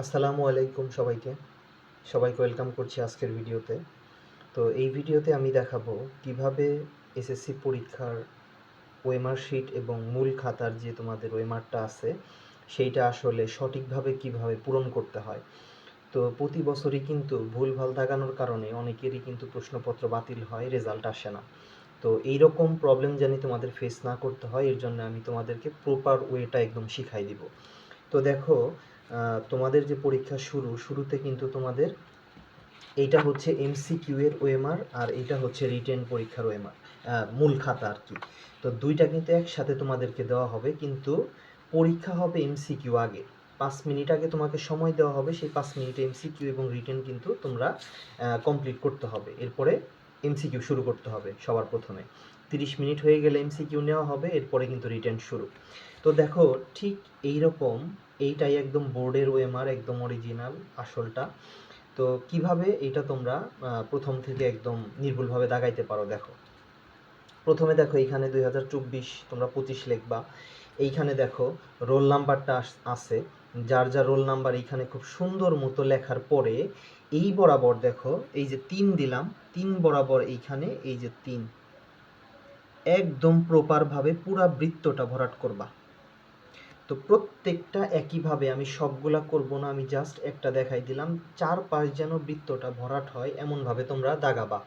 আসসালামু আলাইকুম সবাইকে। সবাইকে ওয়েলকাম করছি আজকের ভিডিওতে। তো এই ভিডিওতে আমি দেখাবো কীভাবে এসএসসি পরীক্ষার ওয়েমার শিট এবং মূল খাতার যে তোমাদের ওয়েমারটা আছে, সেইটা আসলে সঠিকভাবে কীভাবে পূরণ করতে হয়। তো প্রতি বছরই কিন্তু ভুলভাল দাগানোর কারণে অনেকেরই কিন্তু প্রশ্নপত্র বাতিল হয়, রেজাল্ট আসে না। তো এই রকম প্রবলেম জানি তোমাদের ফেস না করতে হয়, এর জন্য আমি তোমাদেরকে প্রপার ওয়েটা একদম শিখাই দিব। তো দেখো তোমাদের যে পরীক্ষা শুরু, শুরুতে কিন্তু তোমাদের এইটা হচ্ছে এমসিকিউ এর ওএমআর আর এটা হচ্ছে রিটেন পরীক্ষার ওএমআর মূল খাতা আর কি। তো দুইটা কিন্তু একসাথে তোমাদেরকে দেওয়া হবে, কিন্তু পরীক্ষা হবে এমসিকিউ আগে। পাঁচ মিনিট আগে তোমাকে সময় দেওয়া হবে, সেই পাঁচ মিনিটে এমসিকিউ এবং রিটেন কিন্তু তোমরা কমপ্লিট করতে হবে। এরপরে এমসিকিউ শুরু করতে হবে সবার প্রথমে। তিরিশ মিনিট হয়ে গেলে এমসিকিউ নেওয়া হবে, এরপরে কিন্তু রিটেন শুরু। তো দেখো, ঠিক এই রকম এইটাই একদম বোর্ডের ওএমআর, একদম অরিজিনাল আসলটা। তো কীভাবে এটা তোমরা প্রথম থেকে একদম নির্ভুলভাবে দাগাইতে পারো দেখো। প্রথমে দেখো এইখানে দুই হাজার চব্বিশ, তোমরা পঁচিশ লিখবা। এইখানে দেখো রোল নাম্বারটা আছে। যার যার রোল নাম্বার এইখানে খুব সুন্দর মতো লেখার পরে, এই বরাবর দেখো, এই যে তিন দিলাম, তিন বরাবর এইখানে এই যে তিন। একদম প্রপারভাবে পুরা বৃত্তটা ভরাট করবা। তো প্রত্যেকটা একইভাবে আমি সবগুলা করব না, আমি জাস্ট একটা দেখাই দিলাম চার পাঁচ যেন বৃত্তটা ভরাট হয়, এমনভাবে তোমরা দাগাবা।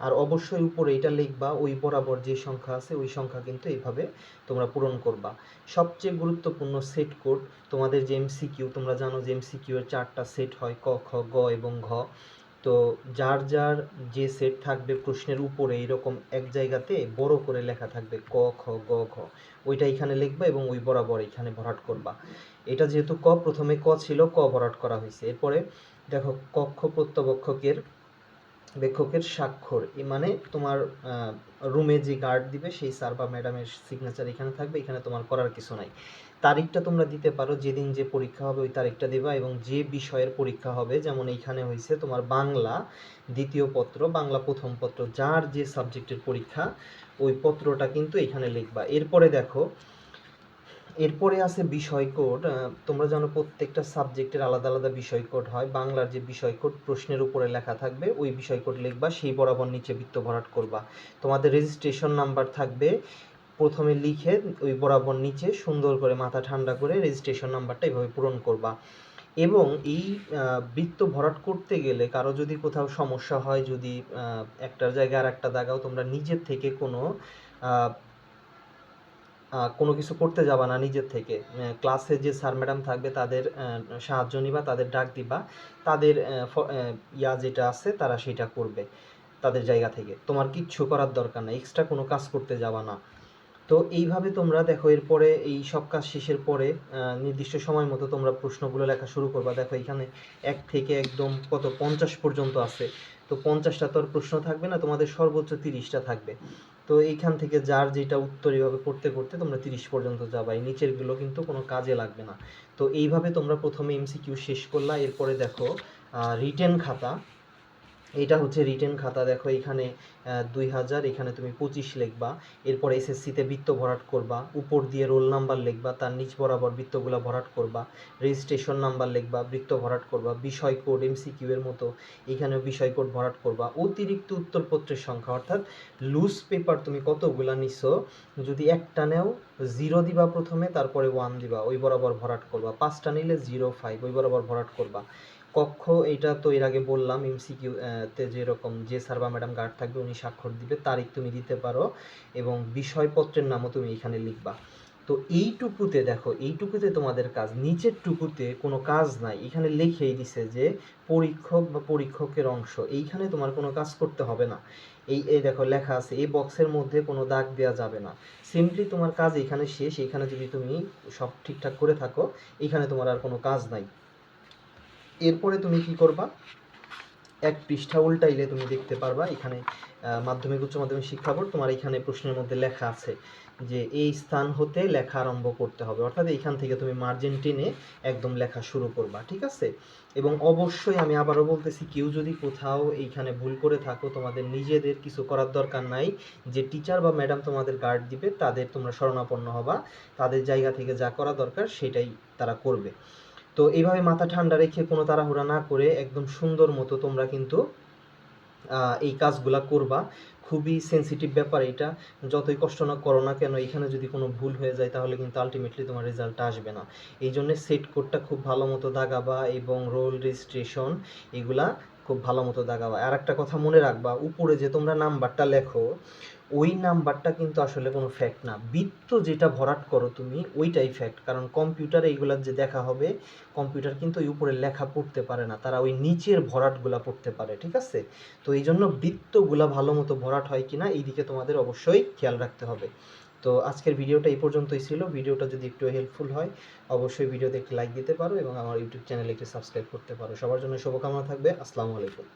আর অবশ্যই উপরে এটা লিখবা, ওই বরাবর যে সংখ্যা আছে, ওই সংখ্যা কিন্তু এইভাবে তোমরা পূরণ করবা। সবচেয়ে গুরুত্বপূর্ণ সেট কোড তোমাদের যে এমসিকিউ তোমরা জানো যে এমসিকিউ এর চারটা সেট হয়, ক, খ, গ এবং ঘ। তো যার যার যে সেট থাকবে প্রশ্নের উপরে এরকম এক জায়গাতে বড় করে লেখা থাকবে ক, খ, গ, ঘ, ওইটা এখানে লিখবা এবং ওই বরাবর এখানে ভরাট করবা। এটা যেহেতু ক, প্রথমে ক ছিল, ক ভরাট করা হয়েছে। এরপরে দেখো কক্ষ প্রত্যবক্ষকের বেক্ষকের স্বাক্ষর। এ মানে তোমার রুমে যে গার্ড দিবে, সেই স্যার বা ম্যাডামের সিগনেচার এখানে থাকবে, এখানে তোমার করার কিছু নাই। তারিখটা তোমরা দিতে পারো, যেদিন যে পরীক্ষা হবে ওই তারিখটা দেবা এবং যে বিষয়ের পরীক্ষা হবে, যেমন এইখানে হয়েছে তোমার বাংলা, দ্বিতীয় পত্র, বাংলা প্রথম পত্র, যার যে সাবজেক্টের পরীক্ষা, ওই পত্রটা কিন্তু এখানে লিখবা। এরপরে দেখো এরপরে আছে বিষয় কোড তোমরা জানো প্রত্যেকটা সাবজেক্টের আলাদা আলাদা বিষয় কোড হয়। বাংলার যে বিষয় কোড প্রশ্নের উপরে লেখা থাকবে, ওই বিষয় কোড লিখবা, সেই বরাবর নিচে বৃত্ত ভরাট করবা। তোমাদের রেজিস্ট্রেশন নাম্বার থাকবে, প্রথমে লিখে ওই বরাবর নিচে সুন্দর করে মাথা ঠান্ডা করে রেজিস্ট্রেশন নাম্বারটা এভাবে পূরণ করবা। এবং এই বৃত্ত ভরাট করতে গেলে কারও যদি কোথাও সমস্যা হয়, যদি একটার জায়গায় আর একটা দাগাও, তোমরা নিজের থেকে কোনো কোনো কিছু করতে যাবা না নিজের থেকে। ক্লাসে যে স্যার ম্যাডাম থাকবে, তাদের সাহায্য নিবা, তাদের ডাক দিবা। তাদের ইয়া যেটা আছে, তারা সেটা করবে তাদের জায়গা থেকে। তোমার কিচ্ছু করার দরকার নাই এক্সট্রা কোনো কাজ করতে যাবা না। তো এইভাবে তোমরা দেখো, এরপরে এই সব কাজ শেষের পরে নির্দিষ্ট সময় মতো তোমরা প্রশ্নগুলো লেখা শুরু করবা। দেখো, এখানে এক থেকে একদম কত, পঞ্চাশ পর্যন্ত আছে। তো পঞ্চাশটা তো আর প্রশ্ন থাকবে না, তোমাদের সর্বোচ্চ তিরিশটা থাকবে। তো এইখান থেকে যার যেটা উত্তর এইভাবে করতে করতে তোমরা তিরিশ পর্যন্ত যাবা। এই নিচেরগুলো কিন্তু কোনো কাজে লাগবে না। তো এইভাবে তোমরা প্রথমে এমসিকিউ শেষ করলা, এরপরে দেখো রিটেন খাতা। এটা হচ্ছে রিটেন খাতা। দেখো এখানে দুই হাজার, এখানে তুমি পঁচিশ লিখবা। এরপর এসএসসিতে বৃত্ত ভরাট করবা। উপর দিয়ে রোল নাম্বার লিখবা, তার নিচ বরাবর বৃত্তগুলো ভরাট করবা। রেজিস্ট্রেশন নাম্বার লিখবা, বৃত্ত ভরাট করবা। বিষয় কোড, এমসিকিউ এর মতো এখানেও বিষয় কোড ভরাট করবা। অতিরিক্ত উত্তরপত্রের সংখ্যা, অর্থাৎ লুজ পেপার তুমি কতগুলা নিছো, যদি একটা নেও জিরো দিবা প্রথমে, তারপরে ওয়ান দিবা। ওই বরাবর ভরাট করবা। পাঁচটা নিলে জিরো ফাইভ ওই বরাবর ভরাট করবা। কক্ষ এটা তো এর আগে বললাম, এমসিকিউ তে যেরকম যে স্যার বা ম্যাডাম গার্ড থাকবে, উনি স্বাক্ষর দিবে, তারিখ তুমি দিতে পারো এবং বিষয়পত্রের নামও তুমি এখানে লিখবা। তো এইটুকুতে দেখো, এইটুকুতে তোমাদের কাজ, নিচের টুকুতে কোনো কাজ নাই। এখানে লিখেই দিছে যে পরীক্ষক বা পরীক্ষকের অংশ, এইখানে তোমার কোনো কাজ করতে হবে না। এই এই দেখো লেখা আছে, এই বক্সের মধ্যে কোনো দাগ দেওয়া যাবে না। সিম্পলি তোমার কাজ এখানে শেষ, এখানে যদি তুমি সব ঠিকঠাক করে থাকো, এখানে তোমার আর কোনো কাজ নাই। এরপরে তুমি কি করবা? এক পৃষ্ঠা উল্টাইলে তুমি দেখতে পারবা, এখানে মাধ্যমিক, উচ্চ মাধ্যমিক শিক্ষা বোর্ড, তোমার এখানে প্রশ্নের মধ্যে লেখা আছে যে এই স্থান হতে লেখা আরম্ভ করতে হবে। অর্থাৎ এইখান থেকে তুমি মার্জিন টেনে একদম লেখা শুরু করবা, ঠিক আছে? এবং অবশ্যই আমি আবারও বলতেছি, কেউ যদি কোথাও এইখানে ভুল করে থাকো, তোমাদের নিজেদের কিছু করার দরকার নাই, যে টিচার বা ম্যাডাম তোমাদের গার্ড দিবে, তাদের তোমরা শরণাপন্ন হবা, তাদের জায়গা থেকে যা করা দরকার সেটাই তারা করবে। তো এইভাবে মাথা ঠান্ডা রেখে কোনো তাড়াহুড়া না করে একদম সুন্দর মতো তোমরা কিন্তু এই কাজগুলা করবা। খুবই সেনসিটিভ ব্যাপার এটা যতই কষ্ট না করো না কেন, এখানে যদি কোনো ভুল হয়ে যায় তাহলে কিন্তু আলটিমেটলি তোমার রেজাল্টটা আসবে না। এই জন্য সেট কোডটা খুব ভালো মতো দাগাবা এবং রোল রেজিস্ট্রেশন এগুলা খুব ভালো মতো দাগাবা। আর একটা কথা মনে রাখবা, উপরে যে তোমরা নাম্বারটা লেখো, ওই নাম্বারটা কিন্তু আসলে কোনো ফ্যাক্ট না। বৃত্ত যেটা ভরাট করো তুমি, ওইটাই ফ্যাক্ট কারণ কম্পিউটারে এইগুলার যে দেখা হবে কম্পিউটার কিন্তু ওই উপরে লেখা পড়তে পারে না। তারা ওই নিচের ভরাটগুলা পড়তে পারে, ঠিক আছে? তো এই জন্য বৃত্তগুলা ভালো মতো ভরাট হয় কিনা এই দিকে তোমাদের অবশ্যই খেয়াল রাখতে হবে। তো আজকের ভিডিওটা এই পর্যন্তই ছিল। ভিডিওটা যদি একটু হেল্পফুল হয়, অবশ্যই ভিডিওতে একটি লাইক দিতে পারো এবং আমার ইউটিউব চ্যানেলে একটি সাবস্ক্রাইব করতে পারো। সবার জন্য শুভকামনা থাকবে। আসসালামু আলাইকুম।